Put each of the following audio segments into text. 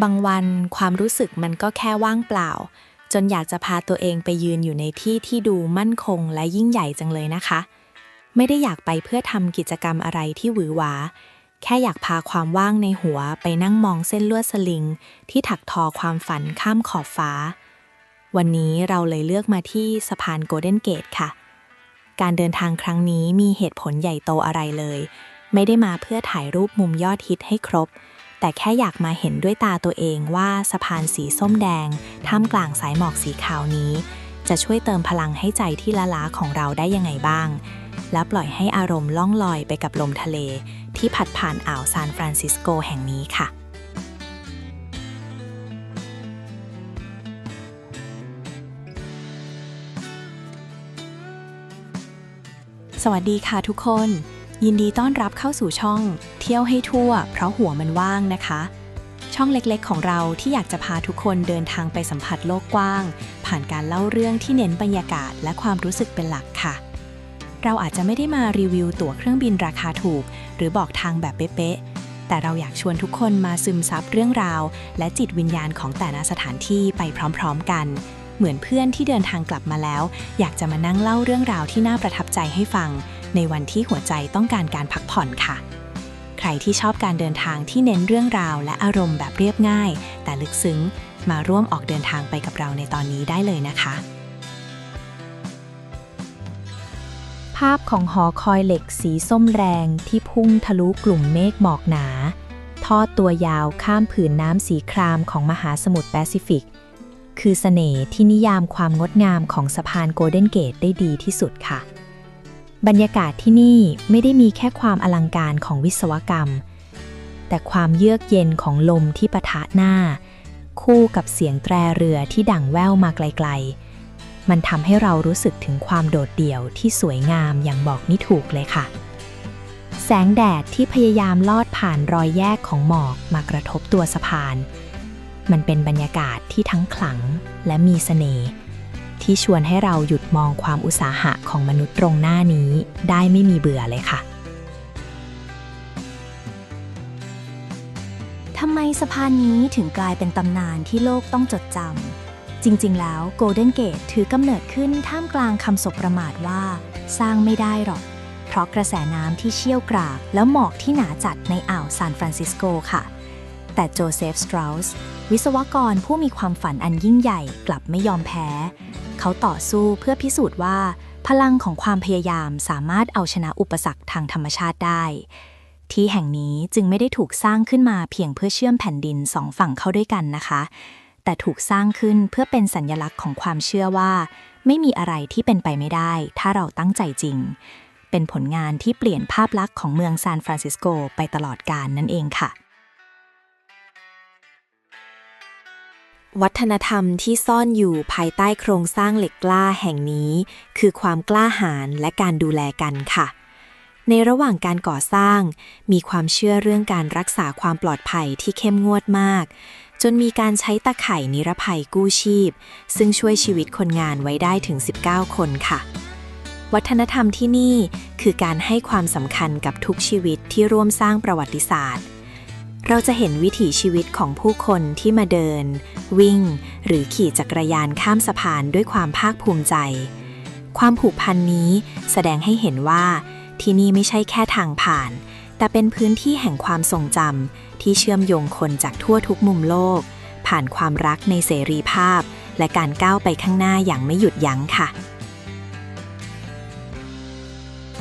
บางวันความรู้สึกมันก็แค่ว่างเปล่า จนอยากจะพาตัวเองไปยืนอยู่ในที่ที่ดูมั่นคงและยิ่งใหญ่จังเลยนะคะ ไม่ได้อยากไปเพื่อทำกิจกรรมอะไรที่หวือหวา แค่อยากพาความว่างในหัวไปนั่งมองเส้นลวดสลิง ที่ถักทอความฝันข้ามขอบฟ้า วันนี้เราเลยเลือกมาที่สะพานโกลเด้นเกตค่ะ การเดินทางครั้งนี้มีเหตุผลใหญ่โตอะไรเลย ไม่ได้มาเพื่อถ่ายรูปมุมยอดฮิตให้ครบ แต่แค่อยากมาเห็นด้วยตาตัวเองว่าสะพานสีส้มแดง ท่ามกลางสายหมอกสีขาวนี้ จะช่วยเติมพลังให้ใจที่ละล้าของเราได้ยังไงบ้าง และปล่อยให้อารมณ์ล่องลอยไปกับลมทะเล ที่ผัดผ่านอ่าวซานฟรานซิสโกแห่งนี้ค่ะสวัสดีค่ะทุกคน ยินดีต้อนรับเข้าสู่ช่อง เที่ยวให้ทั่ว เพราะหัวมันว่างนะคะ ช่องเล็กๆ ของเราที่อยากจะพาทุกคนเดินทางไปสัมผัสโลกกว้าง ผ่านการเล่าเรื่องที่เน้นบรรยากาศและความรู้สึกเป็นหลักค่ะ เราอาจจะไม่ได้มารีวิวตั๋วเครื่องบินราคาถูก หรือบอกทางแบบเป๊ะๆแต่เราอยากชวนทุกคนมาซึมซับเรื่องราว และจิตวิญญาณของแต่ละสถานที่ไปพร้อมๆ กันเหมือนเพื่อนที่เดินทางกลับมาแล้ว อยากจะมานั่งเล่าเรื่องราวที่น่าประทับใจให้ฟัง ในวันที่หัวใจต้องการการพักผ่อนค่ะ ใครที่ชอบการเดินทางที่เน้นเรื่องราว และอารมณ์แบบเรียบง่าย แต่ลึกซึ้งมาร่วมออกเดินทางไปกับเราในตอนนี้ได้เลยนะคะ ภาพของหอคอยเหล็กสีส้มแรงที่พุ่งทะลุกลุ่มเมฆหมอกหนา ทอดตัวยาวข้ามผืนน้ำสีครามของมหาสมุทรแปซิฟิก คือเสน่ห์ที่นิยามความงดงามของสะพานโกลเด้นเกตได้ดีที่สุดค่ะ บรรยากาศที่นี่ไม่ได้มีแค่ความอลังการของวิศวกรรม แต่ความเยือกเย็นของลมที่ปะทะหน้า คู่กับเสียงแตรเรือที่ดังแว่วมาไกลๆ มันทำให้เรารู้สึกถึงความโดดเดี่ยวที่สวยงามอย่างบอกไม่ถูกเลยค่ะ แสงแดดที่พยายามลอดผ่านรอยแยกของหมอกมากระทบตัวสะพาน มันเป็นบรรยากาศที่ทั้งขลังและมีเสน่ห์ ที่ชวนให้เราหยุดมองความอุตสาหะของมนุษย์ตรงหน้านี้ ได้ไม่มีเบื่อเลยค่ะทำไมสะพานนี้ถึงกลายเป็นตำนานที่โลกต้องจดจำจริง ๆ แล้ว Golden Gate ถือกำเนิดขึ้นท่ามกลางคำสบประมาทว่า สร้างไม่ได้หรอก เพราะกระแสน้ำที่เชี่ยวกรากแล้วหมอกที่หนาจัดในอ่าวซานฟรานซิสโกค่ะแต่โจเซฟ สตร u สวิศวกรผู้มีความฝันอันยิ่งใหญ่กลับไม่ยอมแพ้ เขาต่อสู้เพื่อพิสูจน์ว่า พลังของความพยายามสามารถเอาชนะอุปสรรคทางธรรมชาติได้ ที่แห่งนี้จึงไม่ได้ถูกสร้างขึ้นมาเพียงเพื่อเชื่อมแผ่นดินสองฝั่งเข้าด้วยกันนะคะ แต่ถูกสร้างขึ้นเพื่อเป็นสัญญลักษณ์ของความเชื่อว่า ไม่มีอะไรที่เป็นไปไม่ได้ ถ้าเราตั้งใจจริง เป็นผลงานที่เปลี่ยนภาพลักษณ์ของเมืองซานฟรานซิสโกไปตลอดกาลนั่นเองค่ะ วัฒนธรรมที่ซ่อนอยู่ภายใต้โครงสร้างเหล็กกล้าแห่งนี้ คือความกล้าหาญและการดูแลกันค่ะ ในระหว่างการก่อสร้าง มีความเชื่อเรื่องการรักษาความปลอดภัยที่เข้มงวดมาก จนมีการใช้ตะไคร่นิรภัยกู้ชีพ ซึ่งช่วยชีวิตคนงานไว้ได้ถึง 19 คนค่ะ วัฒนธรรมที่นี่คือการให้ความสำคัญกับทุกชีวิตที่ร่วมสร้างประวัติศาสตร์ เราจะเห็นวิถีชีวิตของผู้คนที่มาเดิน วิ่ง หรือขี่จักรยานข้ามสะพานด้วยความภาคภูมิใจ ความผูกพันนี้แสดงให้เห็นว่า ที่นี่ไม่ใช่แค่ทางผ่าน แต่เป็นพื้นที่แห่งความทรงจำที่เชื่อมโยงคนจากทั่วทุกมุมโลก ผ่านความรักในเสรีภาพ และการก้าวไปข้างหน้าอย่างไม่หยุดยั้งค่ะ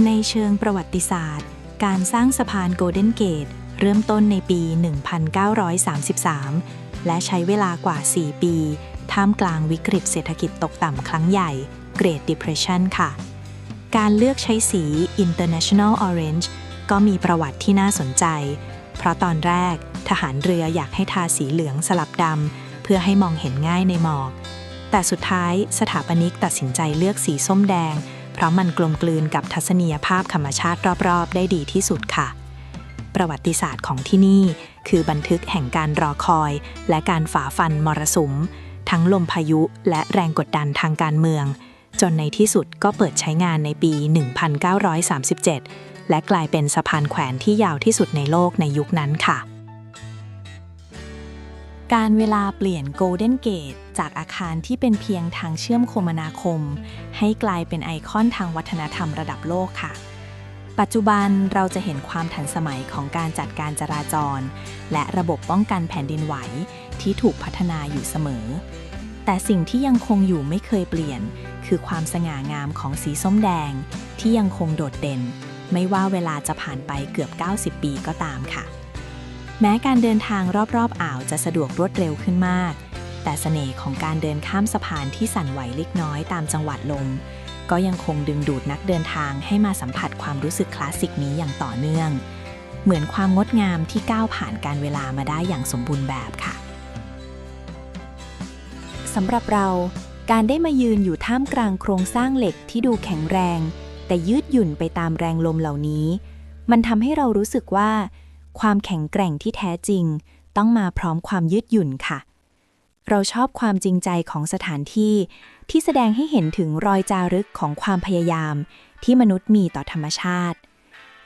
ในเชิงประวัติศาสตร์ การสร้างสะพานโกลเด้นเกต เริ่มต้นในปี 1933 และใช้เวลากว่า 4 ปี ท่ามกลางวิกฤตเศรษฐกิจตกต่ำครั้งใหญ่ Great Depression ค่ะ การเลือกใช้สี International Orange ก็มีประวัติที่น่าสนใจ เพราะตอนแรกทหารเรืออยากให้ทาสีเหลืองสลับดำเพื่อให้มองเห็นง่ายในหมอก แต่สุดท้ายสถาปนิกตัดสินใจเลือกสีส้มแดง เพราะมันกลมกลืนกับทัศนียภาพธรรมชาติรอบๆ ได้ดีที่สุดค่ะ ประวัติศาสตร์ของที่นี่ คือบันทึกแห่งการรอคอย และการฝ่าฟันมรสุม ทั้งลมพายุและแรงกดดันทางการเมือง จนในที่สุดก็เปิดใช้งานในปี 1937 และกลายเป็นสะพานแขวนที่ยาวที่สุดในโลกในยุคนั้นค่ะ การเวลาเปลี่ยน Golden Gate จากอาคารที่เป็นเพียงทางเชื่อมคมนาคม ให้กลายเป็นไอคอนทางวัฒนธรรมระดับโลกค่ะ ปัจจุบันเราจะเห็นความทันสมัยของการจัดการจราจร และระบบป้องกันแผ่นดินไหวที่ถูกพัฒนาอยู่เสมอ แต่สิ่งที่ยังคงอยู่ไม่เคยเปลี่ยน คือความสง่างามของสีส้มแดง ที่ยังคงโดดเด่น ไม่ว่าเวลาจะผ่านไปเกือบ 90 ปีก็ตามค่ะ แม้การเดินทางรอบๆ อ่าวจะสะดวกรวดเร็วขึ้นมาก แต่เสน่ห์ของการเดินข้ามสะพานที่สั่นไหวเล็กน้อยตามจังหวัดลม ก็ยังคงดึงดูดนักเดินทางให้มาสัมผัสความรู้สึกคลาสสิกนี้อย่างต่อเนื่อง เหมือนความงดงามที่ก้าวผ่านการเวลามาได้อย่างสมบูรณ์แบบค่ะสำหรับเราการได้มายืนอยู่ท่ามกลางโครงสร้างเหล็กที่ดูแข็งแรง แต่ยืดหยุ่นไปตามแรงลมเหล่านี้ มันทำให้เรารู้สึกว่า ความแข็งแกร่งที่แท้จริง ต้องมาพร้อมความยืดหยุ่นค่ะ เราชอบความจริงใจของสถานที่ ที่แสดงให้เห็นถึงรอยจารึกของความพยายาม ที่มนุษย์มีต่อธรรมชาติ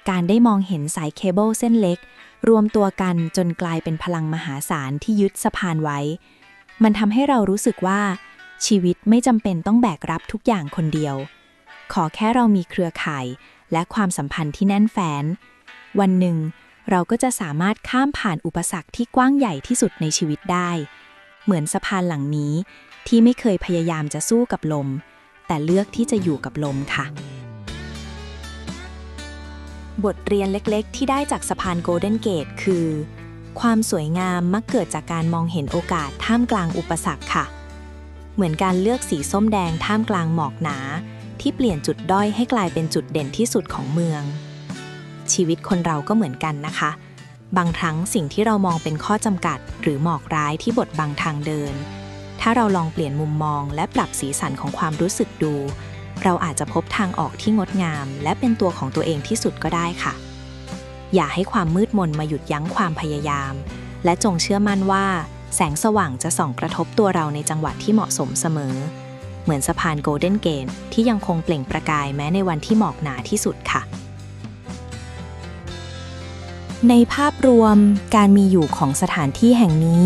การได้มองเห็นสายเคเบิลเส้นเล็ก รวมตัวกันจนกลายเป็นพลังมหาศาลที่ยึดสะพานไว้ มันทำให้เรารู้สึกว่า ชีวิตไม่จำเป็นต้องแบกรับทุกอย่างคนเดียว ขอแค่เรามีเครือข่าย และความสัมพันธ์ที่แน่นแฟ้นวันหนึ่งเราก็จะสามารถข้ามผ่านอุปสรรคที่กว้างใหญ่ที่สุดในชีวิตได้ เหมือนสะพานหลังนี้ ที่ไม่เคยพยายามจะสู้กับลม แต่เลือกที่จะอยู่กับลมค่ะ บทเรียนเล็กๆ ที่ได้จากสะพานโกลเด้นเกตคือ ความสวยงามมักเกิดจากการมองเห็นโอกาสท่ามกลางอุปสรรคค่ะ เหมือนการเลือกสีส้มแดงท่ามกลางหมอกหนา ที่เปลี่ยนจุดด้อยให้กลายเป็นจุดเด่นที่สุดของเมือง ชีวิตคนเราก็เหมือนกันนะคะ บางครั้งสิ่งที่เรามองเป็นข้อจำกัด หรือหมอกร้ายที่บดบังทางเดิน ถ้าเราลองเปลี่ยนมุมมองและปรับสีสันของความรู้สึกดู เราอาจจะพบทางออกที่งดงาม และเป็นตัวของตัวเองที่สุดก็ได้ค่ะ อย่าให้ความมืดมนมาหยุดยั้งความพยายาม และจงเชื่อมั่นว่า แสงสว่างจะส่องกระทบตัวเราในจังหวะที่เหมาะสมเสมอ เหมือนสะพานโกลเด้นเกตที่ยังคงเปล่งประกายแม้ในวันที่หมอกหนาที่สุดค่ะ ในภาพรวมการมีอยู่ของสถานที่แห่งนี้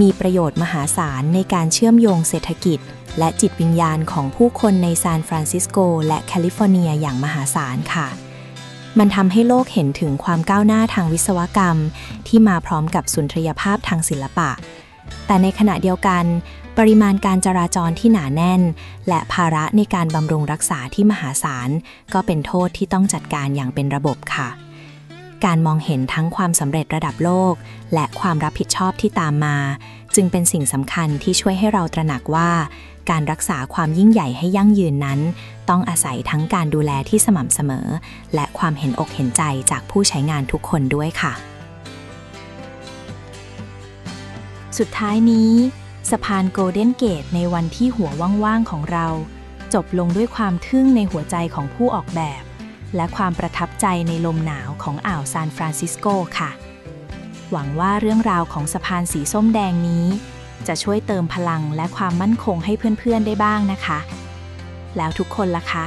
มีประโยชน์มหาศาลในการเชื่อมโยงเศรษฐกิจ และจิตวิญญาณของผู้คนในซานฟรานซิสโก และแคลิฟอร์เนียอย่างมหาศาลค่ะ มันทำให้โลกเห็นถึงความก้าวหน้าทางวิศวกรรม ที่มาพร้อมกับสุนทรียภาพทางศิลปะ แต่ในขณะเดียวกัน ปริมาณการจราจรที่หนาแน่น และภาระในการบำรุงรักษาที่มหาศาลก็เป็นโทษที่ต้องจัดการอย่างเป็นระบบค่ะ การมองเห็นทั้งความสำเร็จระดับโลก และความรับผิดชอบที่ตามมา จึงเป็นสิ่งสำคัญที่ช่วยให้เราตระหนักว่า การรักษาความยิ่งใหญ่ให้ยั่งยืนนั้น ต้องอาศัยทั้งการดูแลที่สม่ำเสมอ และความเห็นอกเห็นใจจากผู้ใช้งานทุกคนด้วยค่ะ สุดท้ายนี้สะพานโกลเด้นเกตในวันที่หัวว่างๆของเรา จบลงด้วยความทึ่งในหัวใจของผู้ออกแบบ และความประทับใจในลมหนาวของอ่าวซานฟรานซิสโกค่ะ หวังว่าเรื่องราวของสะพานสีส้มแดงนี้ จะช่วยเติมพลังและความมั่นคงให้เพื่อนๆได้บ้างนะคะ แล้วทุกคนล่ะคะ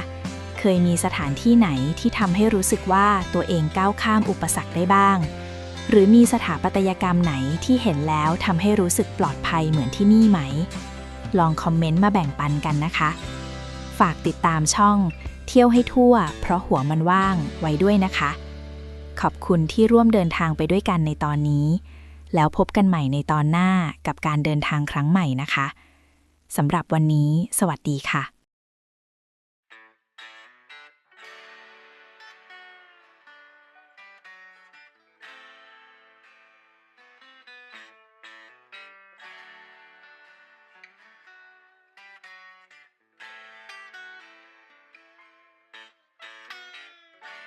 เคยมีสถานที่ไหนที่ทำให้รู้สึกว่าตัวเองก้าวข้ามอุปสรรคได้บ้าง หรือมีสถาปัตยกรรมไหนที่เห็นแล้วทำให้รู้สึกปลอดภัยเหมือนที่นี่ไหม ลองคอมเมนต์มาแบ่งปันกันนะคะ ฝากติดตามช่อง เที่ยวให้ทั่ว เพราะหัวมันว่างไว้ด้วยนะคะ ขอบคุณที่ร่วมเดินทางไปด้วยกันในตอนนี้ แล้วพบกันใหม่ในตอนหน้ากับการเดินทางครั้งใหม่นะคะสำหรับวันนี้ สวัสดีค่ะ